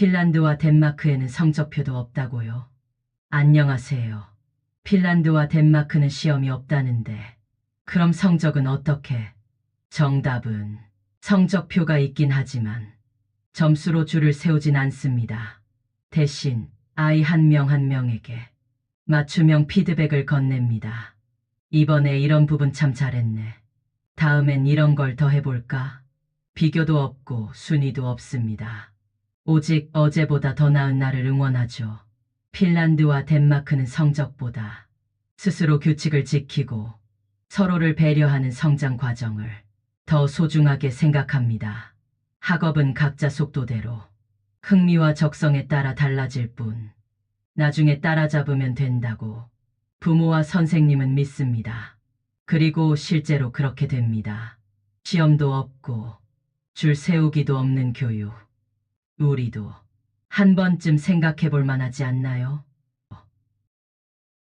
핀란드와 덴마크에는 성적표도 없다고요. 안녕하세요. 핀란드와 덴마크는 시험이 없다는데 그럼 성적은 어떻게? 정답은 성적표가 있긴 하지만 점수로 줄을 세우진 않습니다. 대신 아이 한 명한 명에게 맞춤형 피드백을 건넵니다. 이번에 이런 부분 참 잘했네. 다음엔 이런 걸 더 해볼까? 비교도 없고 순위도 없습니다. 오직 어제보다 더 나은 나를 응원하죠. 핀란드와 덴마크는 성적보다 스스로 규칙을 지키고 서로를 배려하는 성장 과정을 더 소중하게 생각합니다. 학업은 각자 속도대로 흥미와 적성에 따라 달라질 뿐 나중에 따라잡으면 된다고 부모와 선생님은 믿습니다. 그리고 실제로 그렇게 됩니다. 시험도 없고 줄 세우기도 없는 교육. 우리도 한 번쯤 생각해 볼 만하지 않나요?